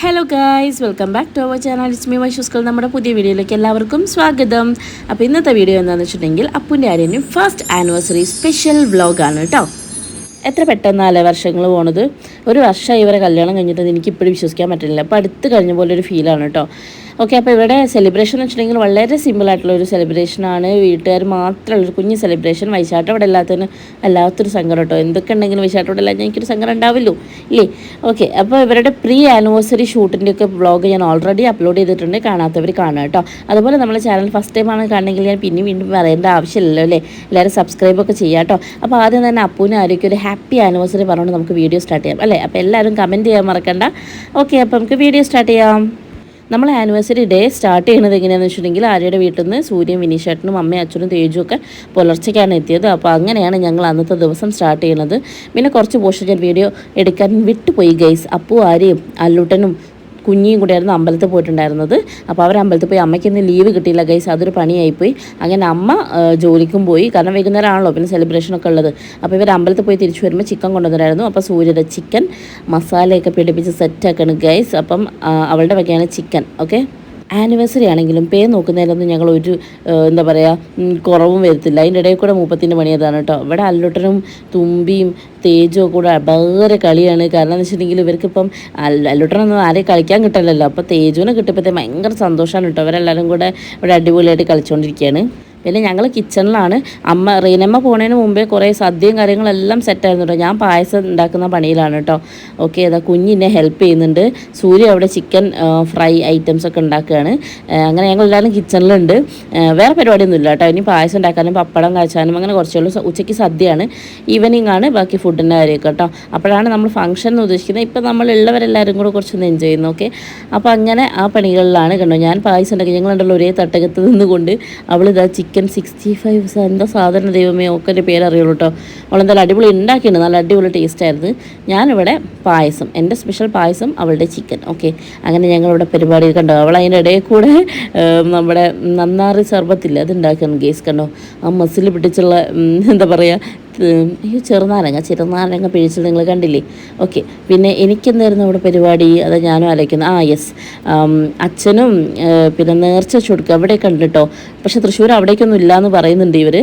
Hello guys welcome back to our channel ഇസ്മി വൈഷൂസ്കൾ നമ്മുടെ പുതിയ വീഡിയോയിലേക്ക് എല്ലാവർക്കും സ്വാഗതം. അപ്പോൾ ഇന്നത്തെ വീഡിയോ എന്താണെന്ന് വെച്ചിട്ടുണ്ടെങ്കിൽ അപ്പുന്റെ ആര്യനും ഫസ്റ്റ് ആനിവേഴ്സറി സ്പെഷ്യൽ വ്ളോഗാണ് കേട്ടോ. എത്ര പെട്ടെന്നല്ലേ വർഷങ്ങൾ പോണത്? ഒരു വർഷമായി ഇവരെ കല്യാണം കഴിഞ്ഞിട്ട് എനിക്കിപ്പോഴും വിശ്വസിക്കാൻ പറ്റുന്നില്ല അപ്പോൾ അടുത്ത് കഴിഞ്ഞ പോലെ ഒരു ഫീലാണ് കേട്ടോ. ഓക്കെ അപ്പോൾ ഇവിടെ സെലിബ്രേഷൻ എന്ന് വെച്ചിട്ടുണ്ടെങ്കിൽ വളരെ സിമ്പിൾ ആയിട്ടുള്ള ഒരു സെലിബ്രേഷൻ ആണ്. വീട്ടുകാർ മാത്രമുള്ള ഒരു കുഞ്ഞ് സെലിബ്രേഷൻ വൈശാട്ട് ഇവിടെ എല്ലാത്തിനും അല്ലാത്തൊരു സങ്കടം കേട്ടോ. എന്തൊക്കെ ഉണ്ടെങ്കിലും വൈശാട്ട് ഇവിടെ എല്ലാം എനിക്കൊരു സങ്കടം ഉണ്ടാവില്ലോ ഇല്ലേ? ഓക്കെ അപ്പോൾ ഇവരുടെ പ്രീ ആനിവേഴ്സറി ഷൂട്ടിന്റെ ഒക്കെ വ്ളോഗ് ഞാൻ ഓൾറെഡി അപ്ലോഡ് ചെയ്തിട്ടുണ്ട്. കാണാത്തവർ കാണുക കേട്ടോ. അതുപോലെ നമ്മുടെ ചാനൽ ഫസ്റ്റ് ടൈം ആണ് കാണണമെങ്കിൽ ഞാൻ പിന്നെ വീണ്ടും പറയേണ്ട ആവശ്യമില്ലല്ലോ അല്ലേ? എല്ലാവരും സബ്സ്ക്രൈബ് ഒക്കെ ചെയ്യാം കേട്ടോ. അപ്പോൾ ആദ്യം തന്നെ അപ്പൂനും ആരോഗ്യം ഒരു ഹാപ്പി ആനിവേഴ്സറി പറഞ്ഞുകൊണ്ട് നമുക്ക് വീഡിയോ സ്റ്റാർട്ട് ചെയ്യാം അല്ലേ? അപ്പോൾ എല്ലാവരും കമന്റ് ചെയ്യാൻ മറക്കണ്ട. ഓക്കെ അപ്പോൾ നമുക്ക് വീഡിയോ സ്റ്റാർട്ട് ചെയ്യാം. നമ്മൾ ആനിവേഴ്സറി ഡേ സ്റ്റാർട്ട് ചെയ്യുന്നത് എങ്ങനെയാണെന്ന് വെച്ചിട്ടുണ്ടെങ്കിൽ ആര്യയുടെ വീട്ടിൽ നിന്ന് സൂര്യൻ വിനീഷേട്ടനും അമ്മയും അച്ഛനും തേജും ഒക്കെ പുലർച്ചയ്ക്കാണ് എത്തിയത്. അപ്പോൾ അങ്ങനെയാണ് ഞങ്ങൾ അന്നത്തെ ദിവസം സ്റ്റാർട്ട് ചെയ്യുന്നത്. പിന്നെ കുറച്ച് പോസ്റ്റ് ഞാൻ വീഡിയോ എടുക്കാൻ വിട്ടുപോയി ഗൈസ് അപ്പു ആര്യയും അല്ലൂട്ടനും കുഞ്ഞിയും കൂടെയായിരുന്നു അമ്പലത്തിൽ പോയിട്ടുണ്ടായിരുന്നത്. അപ്പോൾ അവർ അമ്പലത്തിൽ പോയി അമ്മയ്ക്ക് ഇന്ന് ലീവ് കിട്ടിയില്ല ഗൈസ് അതൊരു പണിയായിപ്പോയി. അങ്ങനെ അമ്മ ജോലിക്കും പോയി. കാരണം വൈകുന്നേരം ആണല്ലോ പിന്നെ സെലിബ്രേഷനൊക്കെ ഉള്ളത്. അപ്പോൾ ഇവർ അമ്പലത്തിൽ പോയി തിരിച്ചു വരുമ്പോൾ ചിക്കൻ കൊണ്ടുവന്നിരുന്നു അപ്പോൾ സൂര്യയുടെ ചിക്കൻ മസാലയൊക്കെ പിടിപ്പിച്ച് സെറ്റാക്കണം ഗൈസ് അപ്പം അവളുടെ വകയാണ് ചിക്കൻ. ഓക്കെ ആനിവേഴ്സറി ആണെങ്കിലും പേ നോക്കുന്നതിലൊന്നും ഞങ്ങൾ ഒരു എന്താ പറയുക കുറവും വരുത്തില്ല. അതിന്റെ ഇടയിൽ കൂടെ മൂപ്പത്തിന്റെ പണി കേട്ടോ. ഇവിടെ അല്ലുട്ടനും തുമ്പിയും തേജോ കൂടെ വേറെ കളിയാണ്. കാരണം എന്ന് വെച്ചിട്ടുണ്ടെങ്കിൽ ഇവർക്കിപ്പം അല്ല- അല്ലുട്ടനൊന്നും ആരെയും കളിക്കാൻ കിട്ടില്ലല്ലോ അപ്പോൾ തേജുവിനെ കിട്ടിയപ്പോഴത്തേക്ക് ഭയങ്കര സന്തോഷമാണ് കേട്ടോ. അവരെല്ലാവരും കൂടെ ഇവിടെ അടിപൊളിയായിട്ട് കളിച്ചുകൊണ്ടിരിക്കുകയാണ്. പിന്നെ ഞങ്ങൾ കിച്ചണിലാണ് അമ്മ റീനമ്മ പോണതിന് മുമ്പേ കുറേ സദ്യയും കാര്യങ്ങളെല്ലാം സെറ്റായിരുന്നു കേട്ടോ ഞാൻ പായസം ഉണ്ടാക്കുന്ന പണിയിലാണ് കേട്ടോ ഓക്കെ അതാ കുഞ്ഞിനെ ഹെൽപ്പ് ചെയ്യുന്നുണ്ട്. സൂര്യ അവിടെ ചിക്കൻ ഫ്രൈ ഐറ്റംസ് ഒക്കെ ഉണ്ടാക്കുകയാണ്. അങ്ങനെ ഞങ്ങൾ എല്ലാവരും കിച്ചണിലുണ്ട് വേറെ പരിപാടിയൊന്നും ഇല്ല കേട്ടോ ഇനി പായസം ഉണ്ടാക്കാനും പപ്പടം കാച്ചാനും അങ്ങനെ കുറച്ചുള്ളൂ ഉള്ളൂ. ഉച്ചയ്ക്ക് സദ്യയാണ്. ഈവനിങ് ആണ് ബാക്കി ഫുഡിന്റെ കാര്യമൊക്കെ കേട്ടോ അപ്പോഴാണ് നമ്മൾ ഫംഗ്ഷൻ എന്ന് ഉദ്ദേശിക്കുന്നത്. ഇപ്പം നമ്മളുള്ളവരെല്ലാവരും കൂടെ കുറച്ചൊന്ന് എൻജോയ് ചെയ്യുന്നു. ഓക്കെ. അപ്പോൾ അങ്ങനെ ആ പണികളിലാണ് കണ്ടോ. ഞാൻ പായസം ഉണ്ടാക്കി. ഞങ്ങളുണ്ടല്ലോ ഒരേ തട്ടകത്ത് നിന്നുകൊണ്ട് അവളിതാ ചിക്കൻ സിക്സ്റ്റി ഫൈവ് എന്താ സാധനം ദൈവമേ ഒക്കെ എന്റെ പേര് അറിയുള്ളൂ കേട്ടോ അവളെന്തായാലും അടിപൊളി ഉണ്ടാക്കിയിട്ടുണ്ട് നല്ല അടിപൊളി ടേസ്റ്റ് ആയിരുന്നു. ഞാനിവിടെ പായസം എന്റെ സ്പെഷ്യൽ പായസം അവളുടെ ചിക്കൻ ഓക്കെ അങ്ങനെ ഞങ്ങളിവിടെ പരിപാടി കണ്ടോ. അവൾ അതിന്റെ ഇടയിൽ കൂടെ നമ്മുടെ നന്നാറി സർബത്തില്ല അത് ഉണ്ടാക്കണം ഗേസ് കണ്ടോ? ആ മസിൽ പിടിച്ചുള്ള എന്താ പറയുക അയ്യോ ചെറുനാരങ്ങ ചെറുനാരങ്ങ പിഴിച്ചത് നിങ്ങൾ കണ്ടില്ലേ? ഓക്കെ പിന്നെ എനിക്കെന്തായിരുന്നു അവിടെ പരിപാടി? അത് ഞാനും ആലോചിക്കുന്നത് ആ യെസ് അച്ഛനും പിന്നെ നേർച്ച അവിടെയൊക്കെ ഉണ്ട് കേട്ടോ പക്ഷേ തൃശ്ശൂർ അവിടേക്കൊന്നും ഇല്ല എന്ന് പറയുന്നുണ്ട് ഇവർ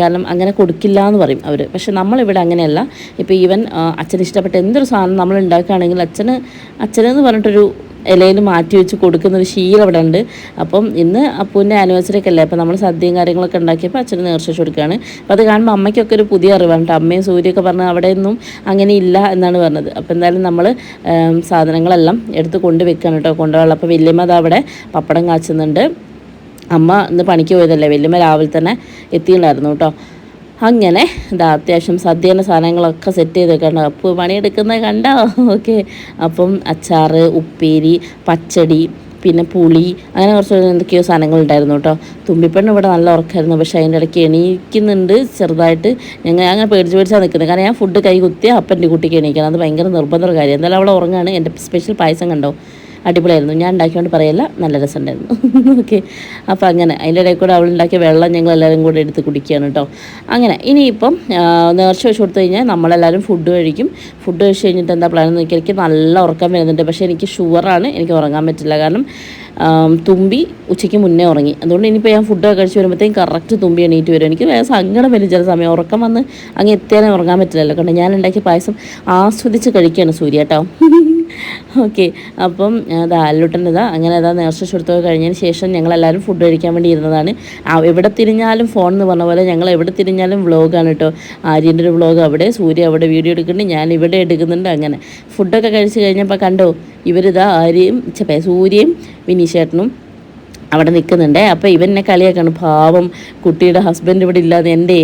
കാരണം അങ്ങനെ കൊടുക്കില്ല എന്ന് പറയും അവർ പക്ഷെ നമ്മളിവിടെ അങ്ങനെയല്ല. ഇപ്പോൾ ഈവൻ അച്ഛന് ഇഷ്ടപ്പെട്ട എന്തൊരു സാധനം നമ്മൾ ഉണ്ടാക്കുകയാണെങ്കിൽ അച്ഛന് അച്ഛനെന്ന് പറഞ്ഞിട്ടൊരു ഇലയിൽ മാറ്റി വെച്ച് കൊടുക്കുന്ന ഒരു ശീലം അവിടെ ഉണ്ട്. അപ്പം ഇന്ന് അപ്പൂന്റെ ആനിവേഴ്സറി ഒക്കെ അല്ലേ? അപ്പം നമ്മൾ സദ്യയും കാര്യങ്ങളൊക്കെ ഉണ്ടാക്കിയപ്പോൾ അച്ഛന് നേർച്ചു കൊടുക്കുകയാണ്. അപ്പോൾ അത് കാണുമ്പോൾ അമ്മയ്ക്കൊക്കെ ഒരു പുതിയ അറിവാണ് അമ്മയും സൂര്യമൊക്കെ പറഞ്ഞാൽ അവിടെ ഒന്നും അങ്ങനെ ഇല്ല എന്നാണ് പറഞ്ഞത്. അപ്പോൾ എന്തായാലും നമ്മൾ സാധനങ്ങളെല്ലാം എടുത്ത് കൊണ്ടുവെക്കുകയാണ് കേട്ടോ. കൊണ്ടുപോകാനുള്ള അപ്പോൾ വലിയമ്മ അത് അവിടെ പപ്പടം കാച്ചുന്നുണ്ട്. അമ്മ ഇന്ന് പണിക്ക് പോയതല്ലേ? വലിയമ്മ രാവിലെ തന്നെ എത്തിയിട്ടുണ്ടായിരുന്നു കേട്ടോ. അങ്ങനെ ഇതാ അത്യാവശ്യം സദ്യേന്റെ സാധനങ്ങളൊക്കെ സെറ്റ് ചെയ്തൊക്കെയാണ് അപ്പോൾ പണിയെടുക്കുന്നത് കണ്ടോ? ഓക്കെ അപ്പം അച്ചാറ് ഉപ്പേരി പച്ചടി പിന്നെ പുളി അങ്ങനെ കുറച്ച് എന്തൊക്കെയോ സാധനങ്ങളുണ്ടായിരുന്നു കേട്ടോ. തുമ്പിപ്പെണ്ണ് ഇവിടെ നല്ല ഉറക്കായിരുന്നു. പക്ഷേ അതിന്റെ ഇടയ്ക്ക് എണീക്കുന്നുണ്ട്. ചെറുതായിട്ട് ഞങ്ങൾ അങ്ങനെ പേടിച്ച് പേടിച്ചാണ് നിൽക്കുന്നത്. കാരണം ഞാൻ ഫുഡ് കൈ കുത്തിയ അപ്പന്റെ കുട്ടിക്ക് എണീക്കണം. അത് ഭയങ്കര നിർബന്ധമുള്ള കാര്യം. എന്തായാലും അവിടെ ഉറങ്ങാണ്. എന്റെ സ്പെഷ്യൽ പായസം കണ്ടോ? അടിപൊളിയായിരുന്നു. ഞാൻ ഉണ്ടാക്കിയോണ്ട് പറയല്ല നല്ല രസമുണ്ടായിരുന്നു. ഓക്കെ അപ്പോൾ അങ്ങനെ അതിന്റെ ഇടയിൽ കൂടെ അവളുണ്ടാക്കിയ വെള്ളം ഞങ്ങൾ എല്ലാവരും കൂടെ എടുത്ത് കുടിക്കുകയാണ് കേട്ടോ. അങ്ങനെ ഇനിയിപ്പം നേർച്ച വെച്ച് കൊടുത്തു കഴിഞ്ഞാൽ നമ്മളെല്ലാവരും ഫുഡ് കഴിക്കും. ഫുഡ് കഴിച്ച് കഴിഞ്ഞിട്ട് എന്താ പ്ലാൻ നോക്കിയാൽ എനിക്ക് നല്ല ഉറക്കം വരുന്നുണ്ട്. പക്ഷേ എനിക്ക് ഷുവറാണ് എനിക്ക് ഉറങ്ങാൻ പറ്റില്ല. കാരണം തുമ്പി ഉച്ചയ്ക്ക് മുന്നേ ഉറങ്ങി. അതുകൊണ്ട് ഇനിയിപ്പോൾ ഞാൻ ഫുഡ് കഴിച്ച് വരുമ്പോഴത്തേക്കും കറക്റ്റ് തുമ്പി എണീറ്റ് വരും. എനിക്ക് വേറെ സങ്കടം വരും ചില സമയം. ഉറക്കം വന്ന് അങ്ങ് എത്തിയാലും ഉറങ്ങാൻ പറ്റില്ലല്ലോ. കാരണം ഞാൻ ഉണ്ടാക്കിയ പായസം ആസ്വദിച്ച് കഴിക്കുകയാണ് സൂര്യ കേട്ടോ. ഓക്കെ അപ്പം അതാ അല്ലുട്ടന്റെതാ അങ്ങനെ അതാ നേർച്ച ചുരുത്തൊക്കെ കഴിഞ്ഞതിന് ശേഷം ഞങ്ങളെല്ലാവരും ഫുഡ് കഴിക്കാൻ വേണ്ടി ഇരുന്നതാണ്. എവിടെ തിരിഞ്ഞാലും ഫോൺ എന്ന് പറഞ്ഞ പോലെ ഞങ്ങൾ എവിടെ തിരിഞ്ഞാലും വ്ളോഗാണ് കേട്ടോ ആര്യന്റെ ഒരു വ്ളോഗ് അവിടെ സൂര്യ അവിടെ വീഡിയോ എടുക്കുന്നുണ്ട് ഞാൻ ഇവിടെ എടുക്കുന്നുണ്ട് അങ്ങനെ. ഫുഡൊക്കെ കഴിച്ച് കഴിഞ്ഞപ്പോൾ കണ്ടോ ഇവരിതാ ആര്യയും ചപ്പേ സൂര്യയും വിനീഷേട്ടനും അവിടെ നിൽക്കുന്നുണ്ട് അപ്പോൾ ഇവൻ എന്നെ കളിയാക്കാണ്. പാവം കുട്ടിയുടെ ഹസ്ബൻഡ് ഇവിടെ ഇല്ലാതെ എന്റെ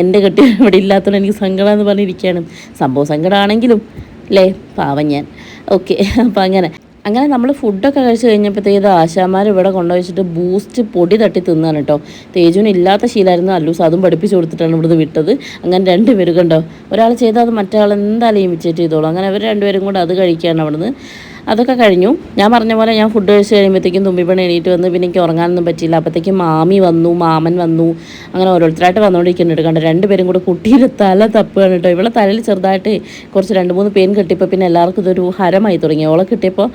എന്റെ കുട്ടി ഇവിടെ ഇല്ലാത്തതുകൊണ്ട് എനിക്ക് സങ്കടം എന്ന് പറഞ്ഞിരിക്കുകയാണ് സംഭവം സങ്കടമാണെങ്കിലും അല്ലേ പാവം ഞാൻ. ഓക്കെ. അപ്പോൾ അങ്ങനെ. അങ്ങനെ നമ്മൾ ഫുഡൊക്കെ കഴിച്ച് കഴിഞ്ഞപ്പോഴത്തേത് ആശാമാർ ഇവിടെ കൊണ്ടുവച്ചിട്ട് ബൂസ്റ്റ് പൊടി തട്ടി തിന്നാണ് കേട്ടോ തേജുവിന് ഇല്ലാത്ത ശീലമായിരുന്നു അല്ലൂസ്. അതും പഠിപ്പിച്ചു കൊടുത്തിട്ടാണ് ഇവിടുന്ന് വിട്ടത്. അങ്ങനെ രണ്ട് പേര് കണ്ടോ? ഒരാൾ ചെയ്താൽ അത് മറ്റേ ആൾ എന്തായാലും ഇമിറ്റേറ്റ് ചെയ്തോളൂ. അങ്ങനെ അവർ രണ്ടുപേരും കൂടെ അത് കഴിക്കുകയാണ് അവിടുന്ന്. അതൊക്കെ കഴിഞ്ഞു. ഞാൻ പറഞ്ഞ പോലെ ഞാൻ ഫുഡ് കഴിച്ച് കഴിയുമ്പോഴത്തേക്കും തുമ്പിപ്പണി എണീറ്റ് വന്ന് പിന്നെ എനിക്ക് ഉറങ്ങാനൊന്നും പറ്റിയില്ല. അപ്പോഴത്തേക്കും മാമി വന്നു മാമൻ വന്നു. അങ്ങനെ ഓരോരുത്തരായിട്ട് വന്നുകൊണ്ടിരിക്കുന്നുണ്ട് രണ്ട് രണ്ടുപേരും കൂടെ കുട്ടിയിൽ തല തപ്പുകയാണ് കേട്ടോ. ഇവളെ തലയിൽ ചെറുതായിട്ട് കുറച്ച് രണ്ട് മൂന്ന് പേൻ കിട്ടിയപ്പോൾ പിന്നെ എല്ലാവർക്കും ഇതൊരു ഹരമായി തുടങ്ങി. ഓളെ കിട്ടിയപ്പോൾ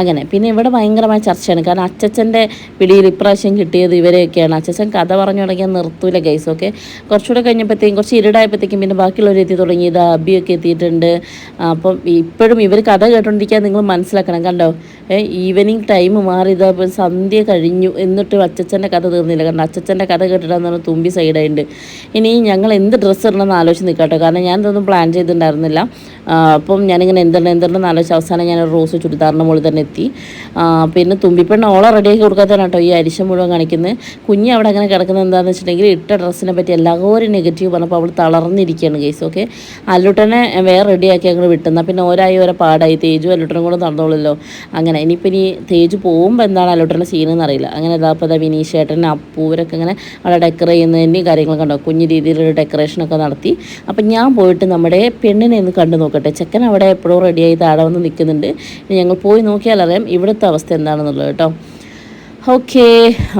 അങ്ങനെ. പിന്നെ ഇവിടെ ഭയങ്കരമായ ചർച്ചയാണ്. കാരണം അച്ചച്ചന്റെ പിടിയിൽ ഇപ്രാവശ്യം കിട്ടിയത് ഇവരെയൊക്കെയാണ്. അച്ചച്ചൻ കഥ പറഞ്ഞു തുടങ്ങിയാൽ നിർത്തൂല ഗൈസ് ഓക്കെ കുറച്ചുകൂടെ കഴിഞ്ഞപ്പോഴത്തേക്കും കുറച്ച് ഇരുടായപ്പോഴത്തേക്കും പിന്നെ ബാക്കിയുള്ളവരെത്തി തുടങ്ങി. ഇത് അബിയൊക്കെ എത്തിയിട്ടുണ്ട്. അപ്പം ഇപ്പോഴും ഇവർ കഥ കേട്ടോണ്ടിരിക്കാൻ നിങ്ങൾ മനസ്സിലാക്കണം കണ്ടോ? ഈവനിങ് ടൈം മാറി സന്ധ്യ കഴിഞ്ഞു. എന്നിട്ട് അച്ചച്ചന്റെ കഥ തീർന്നില്ല. കാരണം അച്ചച്ചന്റെ കഥ കേട്ടിട്ടാന്ന് പറഞ്ഞാൽ തുമ്പി സൈഡായിട്ട് ഇനി ഞങ്ങൾ എന്ത് ഡ്രസ്സ് ഇടണമെന്ന് ആലോചിച്ച് നിൽക്കട്ടോ. കാരണം ഞാൻ ഇതൊന്നും പ്ലാൻ ചെയ്തിട്ടുണ്ടായിരുന്നില്ല. അപ്പം ഞാനിങ്ങനെ എന്തിടണം എന്തിടണമെന്ന് ആലോചിച്ച് അവസാനം ഞാൻ റോസ് ചുരിദാറിന്റെ മുകളിൽ തന്നെ എത്തി. പിന്നെ തുമ്പിപ്പെണ്ണ ഓളെ റെഡിയാക്കി കൊടുക്കാത്തതാണ് കേട്ടോ ഈ അരിശം മുഴുവൻ കാണിക്കുന്നത് കുഞ്ഞ് അവിടെ അങ്ങനെ കിടക്കുന്നത് എന്താണെന്ന് വെച്ചിട്ടുണ്ടെങ്കിൽ ഇട്ട ഡ്രസ്സിനെ പറ്റി എല്ലാവരും നെഗറ്റീവ് പറഞ്ഞപ്പോൾ അവൾ തളർന്നിരിക്കുകയാണ് കേസ് ഓക്കെ അല്ലുട്ടനെ വേറെ റെഡിയാക്കി ഞങ്ങൾ വിട്ടുന്ന പിന്നെ ഓരായി ഓരോ പാടായി. തേജു അല്ലുട്ടനും കൂടെ നടന്നോളല്ലോ അങ്ങനെ ഇനിയിപ്പോൾ ഇനി തേജ് പോകുമ്പോൾ എന്താണ് അലോട്ടുള്ള സീൻ അറിയില്ല. അങ്ങനെ ഇതാപ്പോൾ വിനീഷ് ചേട്ടൻ അപ്പൂ ഇവരൊക്കെ ഇങ്ങനെ അവിടെ ഡെക്കറേറ്റ് ചെയ്യുന്നതിന്റെയും കാര്യങ്ങളൊക്കെ ഉണ്ടാവും. കുഞ്ഞു രീതിയിലൊരു ഡെക്കറേഷനൊക്കെ നടത്തി. അപ്പം ഞാൻ പോയിട്ട് നമ്മുടെ പെണ്ണിനെ ഒന്ന് കണ്ടു നോക്കട്ടെ. ചെക്കൻ അവിടെ എപ്പോഴും റെഡിയായി താഴെ വന്ന് നിൽക്കുന്നുണ്ട്. ഇനി ഞങ്ങൾ പോയി നോക്കിയാൽ അറിയാം ഇവിടുത്തെ അവസ്ഥ എന്താണെന്നുള്ളത് കേട്ടോ. ഓക്കേ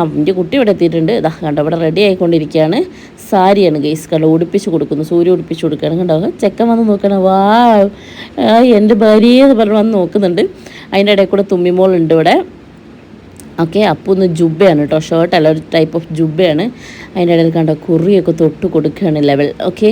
എന്റെ കുട്ടി ഇവിടെ എത്തിയിട്ടുണ്ട്. ഇതാ കണ്ടോ ഇവിടെ റെഡി ആയിക്കൊണ്ടിരിക്കുകയാണ്. സാരിയാണ് ഗൈസ് കണ്ടോ ഉടുപ്പിച്ച് കൊടുക്കുന്നു. സൂര്യ ഉടുപ്പിച്ച് കൊടുക്കുകയാണ്. കണ്ടോ ചെക്കൻ വന്ന് നോക്കണം വാ എന്റെ എന്റെ ഭാര്യയെന്ന് പറഞ്ഞ് വന്ന് നോക്കുന്നുണ്ട്. അതിന്റെ ഇടയിൽ കൂടെ തുമ്മിമോളുണ്ട് ഇവിടെ. ഓക്കെ അപ്പോൾ ഒന്ന് ജുബയാണ് കേട്ടോ അല്ല ഒരു ടൈപ്പ് ഓഫ് ജുബയാണ്. അതിന്റെ ഇടയിൽ കണ്ട കുറിയൊക്കെ തൊട്ട് കൊടുക്കുകയാണ് ലെവൽ ഓക്കെ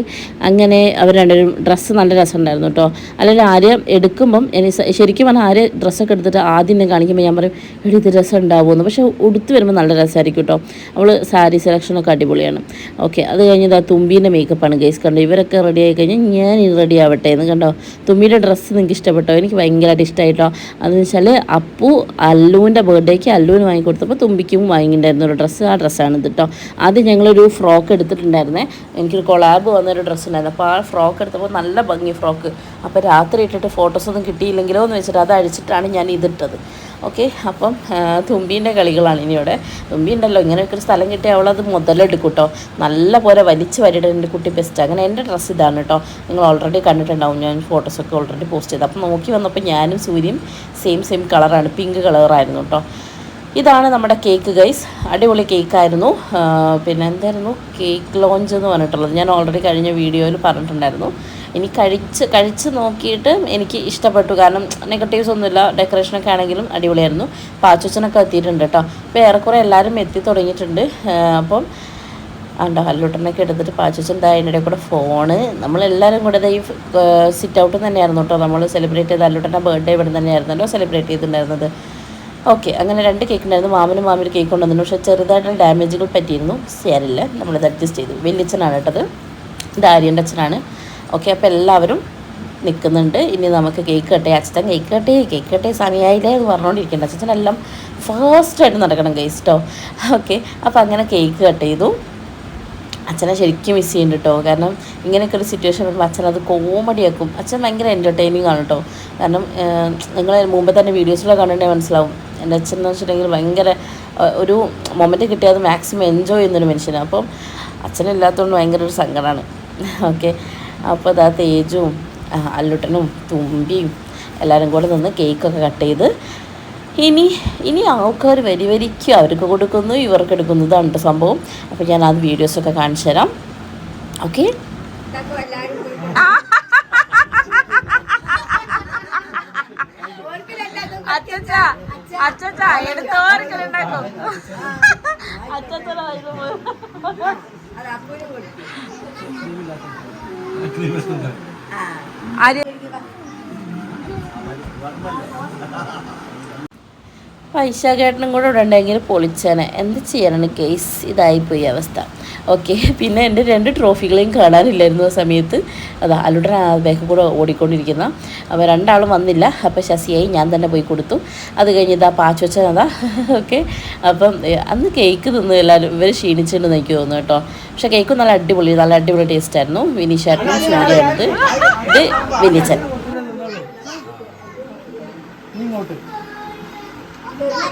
അങ്ങനെ അവർ രണ്ടുപേരും ഡ്രസ്സ് നല്ല രസമുണ്ടായിരുന്നു കേട്ടോ അല്ലെങ്കിൽ ആര്യ എടുക്കുമ്പം എനിക്ക് ശരിക്കും പറഞ്ഞാൽ ആര്യ ഡ്രസ്സൊക്കെ എടുത്തിട്ട് ആദ്യം എന്നെ കാണിക്കുമ്പോൾ ഞാൻ പറയും എടി രസം ഉണ്ടാവുമെന്ന് പക്ഷേ ഉടുത്ത് വരുമ്പോൾ നല്ല രസമായിരിക്കും കേട്ടോ അവൾ സാരി സെലക്ഷനൊക്കെ അടിപൊളിയാണ്. ഓക്കെ അത് കഴിഞ്ഞത് ആ തുമ്പീന്റെ മേക്കപ്പാണ് ഗൈസ് കണ്ടോ ഇവരൊക്കെ റെഡി ആയി കഴിഞ്ഞാൽ ഞാൻ റെഡി ആവട്ടെ എന്ന് കണ്ടോ. തുമ്പിയുടെ ഡ്രസ്സ് നിങ്ങൾക്ക് ഇഷ്ടപ്പെട്ടോ? എനിക്ക് ഭയങ്കരമായിട്ട് ഇഷ്ടമായിട്ടോ അതെന്ന് വെച്ചാൽ അപ്പു അല്ലുവിന്റെ ബർത്ത്ഡേക്ക് അല്ലുവിന് വാങ്ങിക്കൊടുത്തപ്പോൾ തുമ്പിക്കും വാങ്ങിയിട്ടുണ്ടായിരുന്നു ഒരു ഡ്രസ്സ്. ആ ഡ്രസ്സാണ് കേട്ടോ അത് ഞങ്ങളൊരു ഫ്രോക്ക് എടുത്തിട്ടുണ്ടായിരുന്നേ. എനിക്കൊരു കൊളാബ് വന്നൊരു ഡ്രസ്സ് ഉണ്ടായിരുന്നു അപ്പോൾ ആ ഫ്രോക്ക് എടുത്തപ്പോൾ നല്ല ഭംഗി ഫ്രോക്ക്. അപ്പോൾ രാത്രി ഇട്ടിട്ട് ഫോട്ടോസൊന്നും കിട്ടിയില്ലെങ്കിലോ എന്ന് വെച്ചിട്ട് അത് അഴിച്ചിട്ടാണ് ഞാൻ ഇതിട്ടത് ഓക്കെ? അപ്പം തുമ്പീന്റെ കളികളാണ് ഇനി ഇവിടെ. തുമ്പി ഉണ്ടല്ലോ. ഇങ്ങനെയൊക്കെ ഒരു സ്ഥലം കിട്ടിയാൽ അവളത് മുതലെടുക്കും കേട്ടോ നല്ല പോലെ വലിച്ചു വരിയിട്ട് എന്റെ കുട്ടി ബെസ്റ്റ് അങ്ങനെ എന്റെ ഡ്രസ്സ് ഇതാണ് കേട്ടോ നിങ്ങൾ ഓൾറെഡി കണ്ടിട്ടുണ്ടാവും. ഞാൻ ഫോട്ടോസൊക്കെ ഓൾറെഡി പോസ്റ്റ് ചെയ്ത്. അപ്പം നോക്കി വന്നപ്പോൾ ഞാനും സൂര്യയും സെയിം സെയിം കളറാണ് പിങ്ക് കളറായിരുന്നു കേട്ടോ ഇതാണ് നമ്മുടെ കേക്ക് ഗൈസ് അടിപൊളി കേക്കായിരുന്നു പിന്നെ എന്തായിരുന്നു? കേക്ക് ലോഞ്ച് എന്ന് പറഞ്ഞിട്ടുള്ളത്. ഞാൻ ഓൾറെഡി കഴിഞ്ഞ വീഡിയോയിൽ പറഞ്ഞിട്ടുണ്ടായിരുന്നു. ഇനി കഴിച്ച് കഴിച്ച് നോക്കിയിട്ട് എനിക്ക് ഇഷ്ടപ്പെട്ടു. കാരണം നെഗറ്റീവ്സ് ഒന്നുമില്ല. ഡെക്കറേഷനൊക്കെ ആണെങ്കിലും അടിപൊളിയായിരുന്നു. പാച്ചൊച്ചനൊക്കെ എത്തിയിട്ടുണ്ട് കേട്ടോ. അപ്പോൾ ഏറെക്കുറെ എല്ലാവരും എത്തി തുടങ്ങിയിട്ടുണ്ട്. അപ്പം ആണ്ടോ ഹല്ലുട്ടനൊക്കെ എടുത്തിട്ട് പാച്ചച്ചൻ ദാ അതിന്റെ കൂടെ ഫോണ് നമ്മളെല്ലാവരും കൂടെ ഈ സിറ്റ് ഔട്ട് തന്നെയായിരുന്നു കേട്ടോ. നമ്മൾ സെലിബ്രേറ്റ് ചെയ്ത് ഹല്ലുട്ടന്റെ ബർത്ത്ഡേ ഇവിടെ തന്നെയായിരുന്നല്ലോ സെലിബ്രേറ്റ് ചെയ്തിട്ടുണ്ടായിരുന്നത്. ഓക്കെ അങ്ങനെ രണ്ട് കേക്ക് ഉണ്ടായിരുന്നു മാമനും മാമിനും കേക്ക് കൊണ്ടുവന്നു പക്ഷേ ചെറുതായിട്ടുള്ള ഡാമേജുകൾ പറ്റിയിരുന്നു. സാരില്ല നമ്മളത് അഡ്ജസ്റ്റ് ചെയ്തു. വലിയച്ഛനാണ് കേട്ടത്. ഇത് ആര്യന്റെ അച്ഛനാണ്. ഓക്കെ അപ്പോൾ എല്ലാവരും നിൽക്കുന്നുണ്ട്. ഇനി നമുക്ക് കേക്ക് കട്ടേ അച്ഛൻ കേക്ക് കട്ടേ കേക്ക് കട്ടേ സമയമായില്ലേ എന്ന് പറഞ്ഞുകൊണ്ടിരിക്കേണ്ട അച്ഛനെല്ലാം ഫാസ്റ്റായിട്ട് നടക്കണം കേട്ടോ ഓക്കെ അപ്പോൾ അങ്ങനെ കേക്ക് കട്ട് ചെയ്തു. അച്ഛനെ ശരിക്കും മിസ് ചെയ്യുന്നുണ്ട് കേട്ടോ. കാരണം ഇങ്ങനെയൊക്കെ ഒരു സിറ്റുവേഷൻ വരുമ്പോൾ അച്ഛൻ അത് കോമഡിയാക്കും അച്ഛൻ ഭയങ്കര എന്റർടൈനിങ് ആണ് കേട്ടോ. കാരണം നിങ്ങൾ മുമ്പ് തന്നെ വീഡിയോസിലൊക്കെ കണ്ടിട്ടുണ്ടെങ്കിൽ മനസ്സിലാവും. എന്റെ അച്ഛൻ എന്ന് വെച്ചിട്ടുണ്ടെങ്കിൽ ഭയങ്കര ഒരു മൊമെന്റ് കിട്ടിയത് മാക്സിമം എൻജോയ് ചെയ്യുന്നൊരു മനുഷ്യനാണ്. അപ്പം അച്ഛനില്ലാത്തതുകൊണ്ട് ഭയങ്കര ഒരു സങ്കടമാണ് ഓക്കെ അപ്പോൾ അതാ തേജും അല്ലുട്ടനും തുമ്പിയും എല്ലാവരും കൂടെ നിന്ന് കേക്കൊക്കെ കട്ട് ചെയ്ത് ഇനി ഇനി ആൾക്കാർ വരി വരിക്കും അവർക്ക് കൊടുക്കുന്നു ഇവർക്ക് എടുക്കുന്നു. ഇതാണ് സംഭവം. അപ്പോൾ ഞാൻ അത് വീഡിയോസൊക്കെ കാണിച്ചു തരാം. ഓക്കെ അച്ചച്ച എടുത്തോർക്കൽ ഉണ്ടാക്കും അച്ചച്ചല ആര് പൈശാഖേട്ടനും കൂടെ ഇവിടെ ഉണ്ടെങ്കിൽ പൊളിച്ചേനെ. എന്ത് ചെയ്യാനാണ് കേസ് ഇതായിപ്പോയി അവസ്ഥ. ഓക്കെ പിന്നെ എന്റെ രണ്ട് ട്രോഫികളെയും കാണാനില്ലായിരുന്നു ആ സമയത്ത്. അതാ അലുടൻ ആ ബാക്ക് കൂടെ ഓടിക്കൊണ്ടിരിക്കുന്ന. അപ്പോൾ രണ്ടാളും വന്നില്ല. അപ്പോൾ ശശിയായി ഞാൻ തന്നെ പോയി കൊടുത്തു. അത് കഴിഞ്ഞ് ഇതാ പാച്ചുവച്ച അതാ. ഓക്കെ അപ്പം അന്ന് കേക്ക് തിന്ന് എല്ലാവരും ഇവർ ക്ഷീണിച്ചിട്ടുണ്ടെന്ന് എനിക്ക് തോന്നുന്നു കേട്ടോ. പക്ഷേ കേക്ക് നല്ല അടിപൊളി നല്ല അടിപൊളി ടേസ്റ്റ് ആയിരുന്നു. സൂര്യ ഇത് വിനീച്ചൻ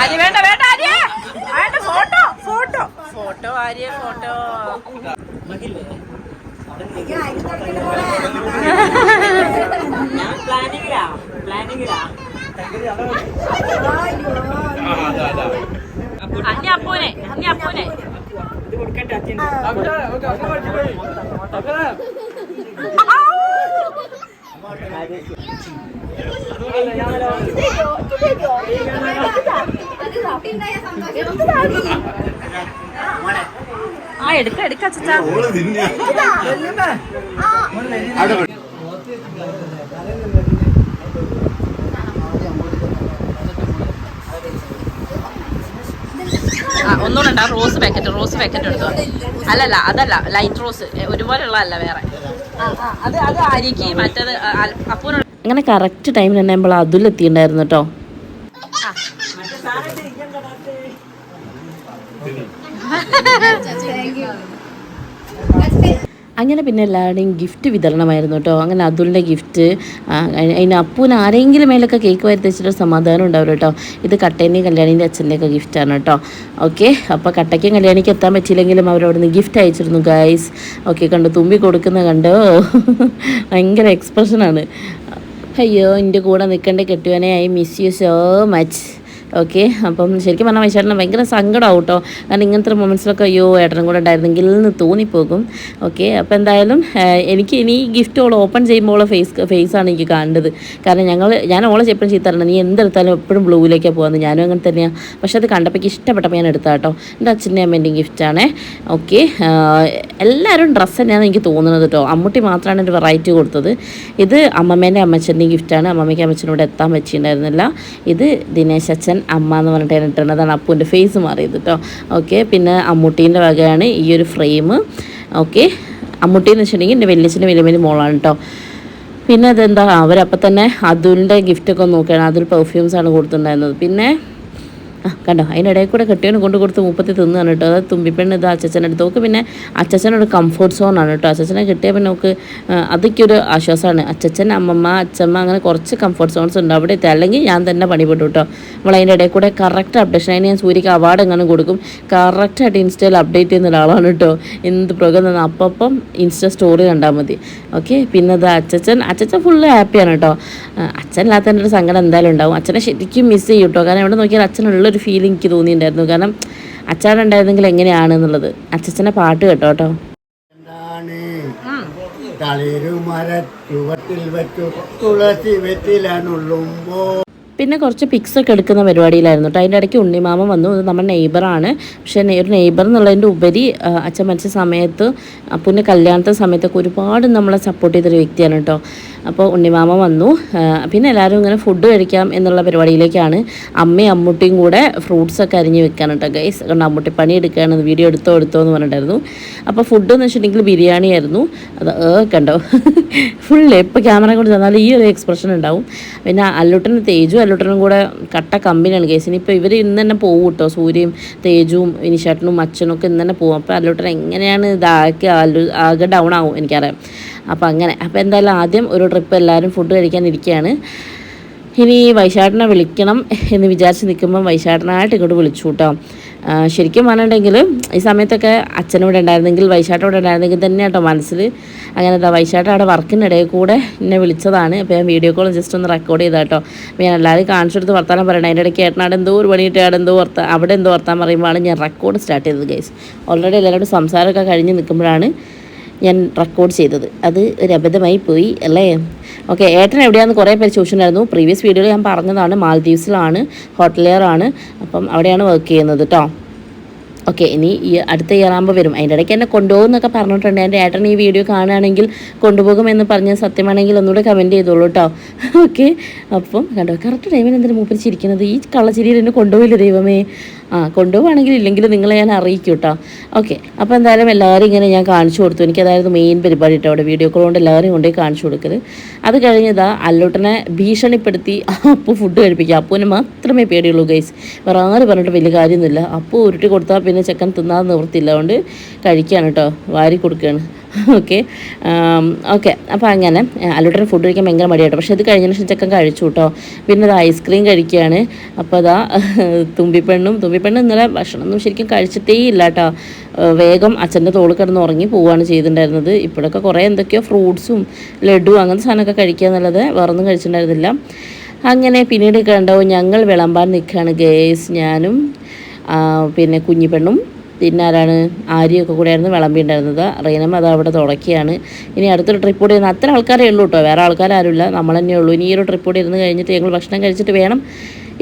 ആര്യ വേണ്ട വേണ്ട ആര്യ. വേണ്ട photo? Photo. Photo Arya photo. അയ്യോ, പ്ലാനിങ്ങിലാ തുടക്കണ്ട അപ്പോനെ അയ്യോ, അന്യ അപ്പൂനെ. അന്യ അപ്പൂനെ ആ എടുക്ക എടുക്ക അച്ഛാ ഒന്നുകൂടെ ഉണ്ട്. ആ റോസ് പാക്കറ്റ് റോസ് പാക്കറ്റ് എടുത്തോ. അല്ലല്ല അതല്ല ലൈറ്റ് റോസ് ഒരുപോലെയുള്ളതല്ല വേറെ. അത് അത് ആര്യക്ക് മറ്റേത് അപ്പൂനോട്. അങ്ങനെ കറക്റ്റ് ടൈമിൽ തന്നെ നമ്മൾ അതിലെത്തിയിട്ടുണ്ടായിരുന്നു കേട്ടോ. അങ്ങനെ പിന്നെ എല്ലാവരുടെയും ഗിഫ്റ്റ് വിതരണമായിരുന്നു കേട്ടോ. അങ്ങനെ അതുലിന്റെ ഗിഫ്റ്റ് അതിന് അപ്പൂന് ആരെങ്കിലും മേലൊക്കെ കേക്ക് വരുത്തിച്ചിട്ട് സമാധാനം ഉണ്ടാവില്ല കേട്ടോ. ഇത് കട്ടേന്റെയും കല്യാണിന്റെ അച്ഛന്റെയൊക്കെ ഗിഫ്റ്റാണ് കേട്ടോ. ഓക്കെ അപ്പോൾ കട്ടയ്ക്കും കല്യാണിക്ക് എത്താൻ പറ്റിയില്ലെങ്കിലും അവരവിടുന്ന് ഗിഫ്റ്റ് അയച്ചിരുന്നു ഗൈസ് ഓക്കെ കണ്ടു തുമ്പി കൊടുക്കുന്ന കണ്ടോ? ഭയങ്കര എക്സ്പ്രഷനാണ് അയ്യോ എന്റെ കൂടെ നിൽക്കേണ്ട കെട്ടുവാനേ I miss you so much okay അപ്പം ശരിക്കും പറഞ്ഞാൽ വൈശാട്ടിന് ഭയങ്കര സങ്കടമാവും കേട്ടോ കാരണം ഇങ്ങനത്തെ മൊമെന്റ്സിലൊക്കെ അയ്യോ ഏട്ടനും കൂടെ ഉണ്ടായിരുന്നെങ്കിൽ എന്ന് തോന്നിപ്പോകും. ഓക്കെ അപ്പോൾ എന്തായാലും എനിക്ക് ഇനി ഗിഫ്റ്റ് ഓൾ ഓപ്പൺ ചെയ്യുമ്പോൾ ഫേസ് ഫേസാണ് എനിക്ക് കാണേണ്ടത്. കാരണം ഞങ്ങൾ ഞാൻ ഓളെ എപ്പോഴും ചീത്ത പറഞ്ഞത് നീ എന്തെടുത്താലും എപ്പോഴും ബ്ലൂവിലേക്കാണ് പോകുന്നത് ഞാനും അങ്ങനെ തന്നെയാണ് പക്ഷെ അത് കണ്ടപ്പോൾ ഇഷ്ടപ്പെട്ടപ്പോൾ ഞാൻ എടുത്താ കേട്ടോ എന്റെ അച്ഛന്റെ അമ്മേന്റെയും ഗിഫ്റ്റാണ് ഓക്കെ എല്ലാവരും ഡ്രസ്സ് തന്നെയാണ് എനിക്ക് തോന്നുന്നത് കേട്ടോ. അമ്മൂട്ടി മാത്രമാണ് ഒരു വെറൈറ്റി കൊടുത്തത്. ഇത് അമ്മമ്മേന്റെ അമ്മച്ചന്റെയും ഗിഫ്റ്റാണ് അമ്മമ്മയ്ക്ക് അമ്മച്ചനോട് എത്താൻ പറ്റിയിട്ടുണ്ടായിരുന്നില്ല. ഇത് ദിനേശ് അച്ഛൻ അമ്മ എന്ന് പറഞ്ഞിട്ട് ഇട്ടിട്ടുണ്ട് അതാണ് ഫേസ് മാറിയത് കേട്ടോ ഓക്കെ പിന്നെ അമ്മൂട്ടീന്റെ വകയാണ് ഈ ഒരു ഫ്രെയിം ഓക്കെ അമ്മൂട്ടി എന്ന് വെച്ചിട്ടുണ്ടെങ്കിൽ എന്റെ വലിയച്ഛന്റെ വലിയ മോളാണ് കേട്ടോ പിന്നെ അതെന്താ അവരപ്പം തന്നെ അതുലിന്റെ ഗിഫ്റ്റൊക്കെ നോക്കുകയാണ് അതിൽ പെർഫ്യൂംസ് ആണ് കൊടുത്തിട്ടുണ്ടായിരുന്നത്. പിന്നെ കണ്ടോ? അതിനിടയിൽ കൂടെ കെട്ടിയവന് കൊണ്ട് കൊടുത്ത് മുപ്പത്തി തിന്നാണ് കേട്ടോ. അത് തുമ്പിപ്പെണ്ണ് ഇത് അച്ഛച്ചന്റെ അടുത്ത് നോക്ക് പിന്നെ അച്ഛച്ചനൊരു കംഫോർട്ട് സോണാണ് കേട്ടോ. അച്ഛച്ചനെ കിട്ടിയ പിന്നെ നമുക്ക് അതൊക്കെയൊരു ആശ്വാസമാണ്. അച്ഛച്ചൻ അമ്മമ്മ അച്ഛമ്മ അങ്ങനെ കുറച്ച് കംഫോർട്ട് സോൺസ് ഉണ്ട് അവിടെ എത്തി. അല്ലെങ്കിൽ ഞാൻ തന്നെ പണിപ്പെട്ടു കേട്ടോ. നമ്മൾ അതിന്റെ ഇടയിൽ കൂടെ കറക്റ്റ് അപ്ഡേഷൻ അതിന് ഞാൻ സൂര്യക്ക് അവാർഡ് എങ്ങനെ കൊടുക്കും. കറക്റ്റായിട്ട് ഇൻസ്റ്റയിൽ അപ്ഡേറ്റ് ചെയ്യുന്ന ഒരാളാണ് കേട്ടോ. എന്ത് പ്രോഗ്രാം തന്നെ അപ്പം ഇൻസ്റ്റ സ്റ്റോറി കണ്ടാൽ മതി. ഓക്കെ പിന്നെ അത് അച്ഛച്ചൻ അച്ഛച്ചൻ ഫുള്ള് ഹാപ്പിയാണ് കേട്ടോ. അച്ഛനില്ലാത്തതിന്റെ ഒരു സങ്കടം എന്തായാലും ഉണ്ടാവും. അച്ഛനെ ശരിക്കും മിസ് ചെയ്യും കേട്ടോ. കാരണം എവിടെ നോക്കിയാൽ അച്ഛനുള്ളൊരു ഫീലിംഗ് എനിക്ക് തോന്നിയിട്ടുണ്ടായിരുന്നു. കാരണം അച്ഛനുണ്ടായിരുന്നെങ്കിൽ എങ്ങനെയാണ് എന്നുള്ളത്. അച്ഛച്ചനെ പാട്ട് കേട്ടോ കേട്ടോ. തുളസി പിന്നെ കുറച്ച് പിക്സ് ഒക്കെ എടുക്കുന്ന പരിപാടിയിലായിരുന്നു കേട്ടോ. അതിന്റെ ഇടയ്ക്ക് ഉണ്ണിമാമ വന്നു. ഇത് നമ്മുടെ നെയ്ബറാണ് പക്ഷേ ഒരു നെയ്ബർ എന്നുള്ളതിന്റെ ഉപരി അച്ഛൻ മരിച്ച സമയത്ത് പിന്നെ കല്യാണത്തെ സമയത്തൊക്കെ ഒരുപാട് നമ്മളെ സപ്പോർട്ട് ചെയ്തൊരു വ്യക്തിയാണ് കേട്ടോ. അപ്പോൾ ഉണ്ണിമാമ വന്നു. പിന്നെ എല്ലാവരും ഇങ്ങനെ ഫുഡ് കഴിക്കാം എന്നുള്ള പരിപാടിയിലേക്കാണ് അമ്മയും അമ്മൂട്ടിയും കൂടെ ഫ്രൂട്ട്സൊക്കെ അരിഞ്ഞ് വെക്കാൻ കേട്ടോ ഗൈസ് കാരണം അമ്മൂട്ടി പണി എടുക്കുകയാണ്. വീഡിയോ എടുത്തോ എടുത്തോ എന്ന് പറഞ്ഞിട്ടായിരുന്നു അപ്പോൾ ഫുഡ് എന്ന് വെച്ചിട്ടുണ്ടെങ്കിൽ ബിരിയാണി ആയിരുന്നു. അത് കണ്ടോ? ഫുൾ ഇപ്പോൾ ക്യാമറ കൊണ്ട് തന്നാൽ ഈ ഒരു എക്സ്പ്രഷൻ ഉണ്ടാവും. പിന്നെ അല്ലുട്ടനും തേജു അല്ലുട്ടനും കൂടെ കട്ട കമ്പനിയാണ് കേസിന് ഇപ്പോൾ ഇവർ ഇന്ന് തന്നെ പോകും കേട്ടോ. സൂര്യയും തേജുവും വിനിഷേട്ടനും അച്ഛനും ഒക്കെ ഇന്ന് തന്നെ പോകും അപ്പോൾ അല്ലുട്ടൻ എങ്ങനെയാണ് ഇതാക്കി അല്ലു ആകെ ഡൗൺ ആവും എനിക്കറിയാം. അപ്പോൾ അങ്ങനെ. അപ്പോൾ എന്തായാലും ആദ്യം ഒരു ട്രിപ്പ് എല്ലാവരും ഫുഡ് കഴിക്കാൻ ഇരിക്കുകയാണ് ഇനി വൈശാട്ടനെ വിളിക്കണം എന്ന് വിചാരിച്ച് നിൽക്കുമ്പോൾ വൈശാട്ടനായിട്ട് ഇങ്ങോട്ട് വിളിച്ചു കേട്ടോ ശരിക്കും പറഞ്ഞിട്ടുണ്ടെങ്കിൽ ഈ സമയത്തൊക്കെ അച്ഛനോട് ഉണ്ടായിരുന്നെങ്കിൽ വൈശാട്ടോടെ ഉണ്ടായിരുന്നെങ്കിൽ തന്നെ കേട്ടോ മനസ്സിൽ അങ്ങനെ എന്താ വൈശാട്ട അവിടെ വർക്കിനിടയിൽ കൂടെ എന്നെ വിളിച്ചതാണ്. അപ്പോൾ ഞാൻ വീഡിയോ കോൾ ജസ്റ്റ് ഒന്ന് റെക്കോർഡ് ചെയ്താ കേട്ടോ അപ്പോൾ ഞാൻ എല്ലാവരും കാണിച്ചെടുത്ത് വർത്താനം പറയണം. അതിന്റെ ഇടയ്ക്ക് ഏട്ടനാട് എന്തോ ഒരു പണിയിട്ട് അവിടെ എന്തോ വർത്താൻ അവിടെ എന്തോ വർത്താൻ പറയുമ്പോഴാണ് ഞാൻ റെക്കോർഡ് സ്റ്റാർട്ട് ചെയ്തത് ഗൈസ് ഓൾറെഡി എല്ലാവരോടും സംസാരമൊക്കെ കഴിഞ്ഞ് നിൽക്കുമ്പോഴാണ് ഞാൻ റെക്കോർഡ് ചെയ്തത്. അത് ഒരു അബദ്ധമായി പോയി അല്ലേ? ഓക്കെ ഏട്ടൻ എവിടെയാണെന്ന് കുറേ പേര് ചോദിച്ചിട്ടുണ്ടായിരുന്നു. പ്രീവിയസ് വീഡിയോയിൽ ഞാൻ പറഞ്ഞതാണ് മാൽദീവ്സിലാണ് ഹോട്ടലിയറാണ്. അപ്പം അവിടെയാണ് വർക്ക് ചെയ്യുന്നത് കേട്ടോ ഓക്കെ ഇനി ഈ അടുത്ത ഇയറാകുമ്പോൾ വരും. അതിന്റെ ഇടയ്ക്ക് എന്നെ കൊണ്ടുപോകുന്നൊക്കെ പറഞ്ഞിട്ടുണ്ട്. എന്റെ ഏട്ടൻ ഈ വീഡിയോ കാണുകയാണെങ്കിൽ കൊണ്ടുപോകുമെന്ന് പറഞ്ഞ സത്യമാണെങ്കിൽ ഒന്നുകൂടെ കമന്റ് ചെയ്തോളൂ കേട്ടോ ഓക്കെ അപ്പം കണ്ടോ കറക്റ്റ് ടൈമിൽ എന്തിനാണ് മൂപ്പരിച്ചിരിക്കുന്നത് ഈ കള്ളച്ചിരിയിൽ എന്നെ കൊണ്ടുപോയില്ല ദൈവമേ? ആ കൊണ്ടുപോവാണെങ്കിൽ ഇല്ലെങ്കിൽ നിങ്ങളെ ഞാൻ അറിയിക്കും കേട്ടോ ഓക്കെ അപ്പോൾ എന്തായാലും എല്ലാവരും ഇങ്ങനെ ഞാൻ കാണിച്ചു കൊടുത്തു. അതായത് മെയിൻ പരിപാടി കേട്ടോ അവിടെ. വീഡിയോ കോൾ കൊണ്ട് എല്ലാവരും കൊണ്ടുപോയി കാണിച്ചു കൊടുക്കരുത് അത് കഴിഞ്ഞതാ അല്ലൂട്ടനെ ഭീഷണിപ്പെടുത്തി അപ്പു ഫുഡ് കഴിപ്പിക്കുക അപ്പുവിന് മാത്രമേ പേടിയുള്ളൂ ഗൈസ് വേറെ ആര് പറഞ്ഞിട്ട് വലിയ കാര്യമൊന്നുമില്ല. അപ്പു ഉരുട്ടി കൊടുത്താൽ പിന്നെ ചെക്കൻ തിന്നാതെ നിവൃത്തിയില്ല അതുകൊണ്ട് കഴിക്കുകയാണ് കേട്ടോ വാരി കൊടുക്കുകയാണ് ഓക്കെ ഓക്കെ അപ്പോൾ അങ്ങനെ അല്ലുട്ടൻ ഫുഡ് കഴിക്കാൻ ഭയങ്കര മടിയാട്ടോ. പക്ഷേ ഇത് കഴിഞ്ഞതിന് ശേഷം ചെക്കൻ കഴിച്ചു കേട്ടോ പിന്നെ അത് ഐസ്ക്രീം കഴിക്കുകയാണ്. അപ്പോൾ അതാ തുമ്പിപ്പെണ്ണും. തുമ്പിപ്പെണ്ണും ഇന്നലെ ഭക്ഷണമൊന്നും ശരിക്കും കഴിച്ചിട്ടേ ഇല്ല കേട്ടോ വേഗം അച്ഛന്റെ തോൾ കിടന്ന് ഉറങ്ങി പോവുകയാണ് ചെയ്തിട്ടുണ്ടായിരുന്നത്. ഇപ്പോഴൊക്കെ കുറേ എന്തൊക്കെയോ ഫ്രൂട്ട്സും ലഡു അങ്ങനത്തെ സാധനമൊക്കെ കഴിക്കുക എന്നുള്ളത് വേറൊന്നും കഴിച്ചിട്ടുണ്ടായിരുന്നില്ല. അങ്ങനെ പിന്നീട് കണ്ടോ ഞങ്ങൾ വിളമ്പാൻ നിൽക്കുകയാണ് ഗേസ് ഞാനും പിന്നെ കുഞ്ഞിപ്പെണ്ണും. പിന്നെ ആരാണ്? ആര്യയൊക്കെ കൂടെയായിരുന്നു വിളമ്പിണ്ടായിരുന്നത്. റീനം അത് അവിടെ തുടക്കിയാണ്. ഇനി അടുത്തൊരു ട്രിപ്പ് കൂടി ഇരുന്ന് അത്ര ആൾക്കാരേ ഉള്ളൂ കേട്ടോ വേറെ ആൾക്കാരാരുമില്ല. നമ്മൾ തന്നെ ഉള്ളൂ. ഇനി ഈ ഒരു ട്രിപ്പ് കൂടി ഇരുന്ന് കഴിഞ്ഞിട്ട് ഞങ്ങൾ ഭക്ഷണം കഴിച്ചിട്ട് വേണം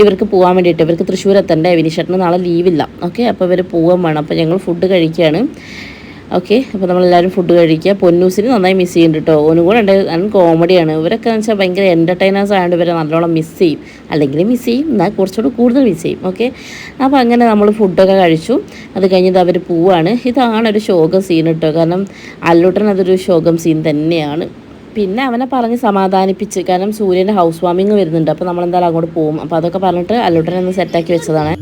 ഇവർക്ക് പോകാൻ വേണ്ടിയിട്ട്. ഇവർക്ക് തൃശ്ശൂർ എത്തണ്ടേ വിനീഷേട്ടന് നാളെ ലീവില്ല ഓക്കെ അപ്പോൾ ഇവർ പോകാൻ വേണം. അപ്പോൾ ഞങ്ങൾ ഫുഡ് കഴിക്കുകയാണ്. ഓക്കെ അപ്പോൾ നമ്മളെല്ലാവരും ഫുഡ് കഴിക്കുക. പൊന്നൂസിന് നന്നായി മിസ് ചെയ്യുന്നുണ്ട് കേട്ടോ ഓനും കൂടെ ഉണ്ട്. അവൻ കോമഡിയാണ് ഇവരൊക്കെ എന്ന് വെച്ചാൽ ഭയങ്കര എന്റർടൈനേഴ്സ് ആയതുകൊണ്ട് ഇവരെ നല്ലോണം മിസ് ചെയ്യും. അല്ലെങ്കിൽ മിസ് ചെയ്യും. എന്നാൽ കുറച്ചുകൂടി കൂടുതൽ മിസ് ചെയ്യും. ഓക്കെ അപ്പോൾ അങ്ങനെ നമ്മൾ ഫുഡൊക്കെ കഴിച്ചു. അത് കഴിഞ്ഞത് അവർ പോവാണ്. ഇതാണ് ഒരു ശോകം സീൻ കേട്ടോ കാരണം അല്ലൂട്ടൻ അതൊരു ശോകം സീൻ തന്നെയാണ്. പിന്നെ അവനെ പറഞ്ഞ് സമാധാനിപ്പിച്ച്. കാരണം സൂര്യന്റെ ഹൗസ് വാമിങ് വരുന്നുണ്ട്. അപ്പോൾ നമ്മളെന്തായാലും അങ്ങോട്ട് പോകും. അപ്പോൾ അതൊക്കെ പറഞ്ഞിട്ട് അല്ലൂട്ടനെ ഒന്ന് സെറ്റാക്കി വെച്ചതാണ്.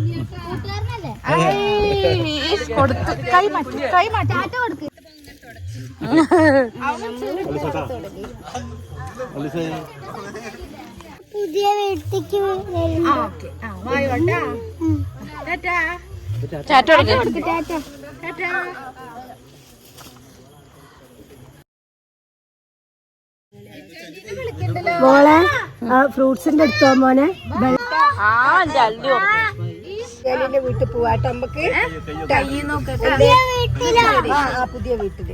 കൊടുത്തു കൈ മാറ്റി കൈ മാറ്റി. ആറ്റ കൊടുക്ക് പുതിയ വീട്ടിലേക്ക് ചാറ്റ കൊടുക്ക്. Tata tata. മോളെ ഫ്രൂട്ട്സിന്റെ അടുത്തോ മോനെ? ആ ജല്ലു ജലിന്റെ വീട്ടിൽ പോവാട്ടോ നമുക്ക്. ആ ആ പുതിയ വീട്ടിൽ.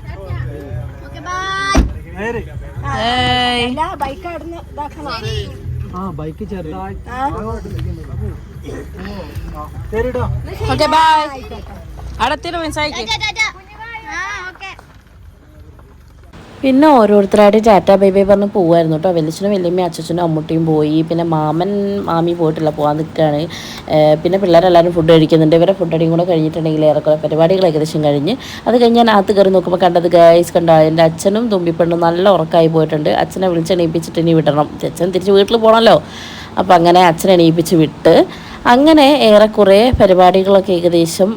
എല്ലാ ബൈക്ക് അവിടുന്ന് ഇതാക്കണം. ഓക്കെ ബൈ അടുത്തൊരു മിസ്സായിക്ക്. പിന്നെ ഓരോരുത്തരായിട്ട് ടാറ്റ ബൈ ബൈ പറഞ്ഞ് പോകുമായിരുന്നു കേട്ടോ. വലിയച്ഛനും വലിയമ്മയും അച്ഛനും അമ്മൂട്ടിയും പോയി. പിന്നെ മാമൻ മാമി പോയിട്ടില്ല പോകാൻ നിൽക്കുകയാണ് പിന്നെ പിള്ളേരെല്ലാവരും ഫുഡ് കഴിക്കുന്നുണ്ട്. ഇവരെ ഫുഡ് അടിയും കൂടെ കഴിഞ്ഞിട്ടുണ്ടെങ്കിൽ ഏറെക്കുറെ പരിപാടികൾ ഏകദേശം കഴിഞ്ഞ്. അത് കഴിഞ്ഞ് ഞാൻ അകത്ത് കയറി നോക്കുമ്പോൾ കണ്ടത് ഗൈസ് കണ്ടോ? എന്റെ അച്ഛനും തുമ്പിപ്പെണ്ണും നല്ല ഉറക്കമായി പോയിട്ടുണ്ട്. അച്ഛനെ വിളിച്ചെണീപ്പിച്ചിട്ട് ഇനി വിടണം. അച്ഛൻ തിരിച്ച് വീട്ടിൽ പോകണമല്ലോ അപ്പോൾ അങ്ങനെ അച്ഛനെ എണീപ്പിച്ച് വിട്ട് അങ്ങനെ ഏറെക്കുറെ പരിപാടികളൊക്കെ ഏകദേശം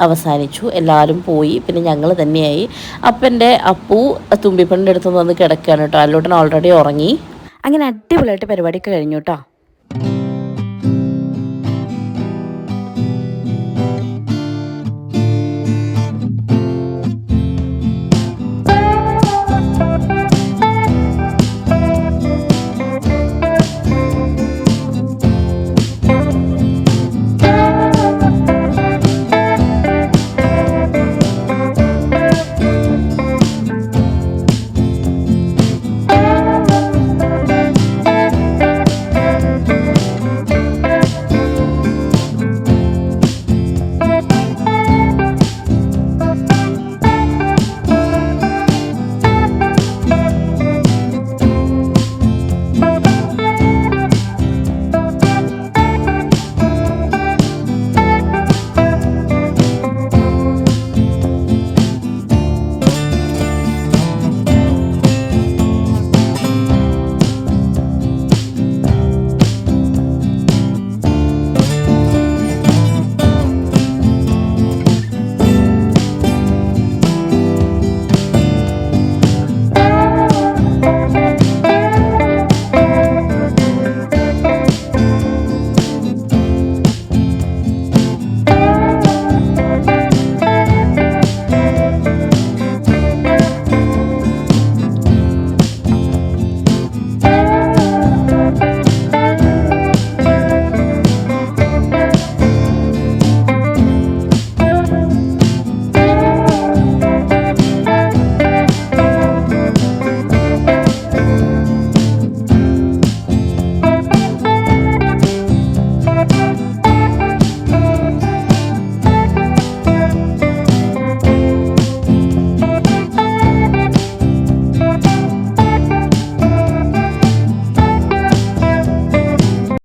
അവസാനിച്ചു. എല്ലാവരും പോയി. പിന്നെ ഞങ്ങൾ തന്നെയായി. അപ്പന്റെ അപ്പു തുമ്പിപ്പണ്ണിന്റെ അടുത്ത് വന്ന് കിടക്കുകയാണ് കേട്ടോ. അല്ലോട്ടൻ ഓൾറെഡി ഉറങ്ങി. അങ്ങനെ അടിപൊളിയായിട്ട് പരിപാടിയൊക്കെ കഴിഞ്ഞു കേട്ടോ.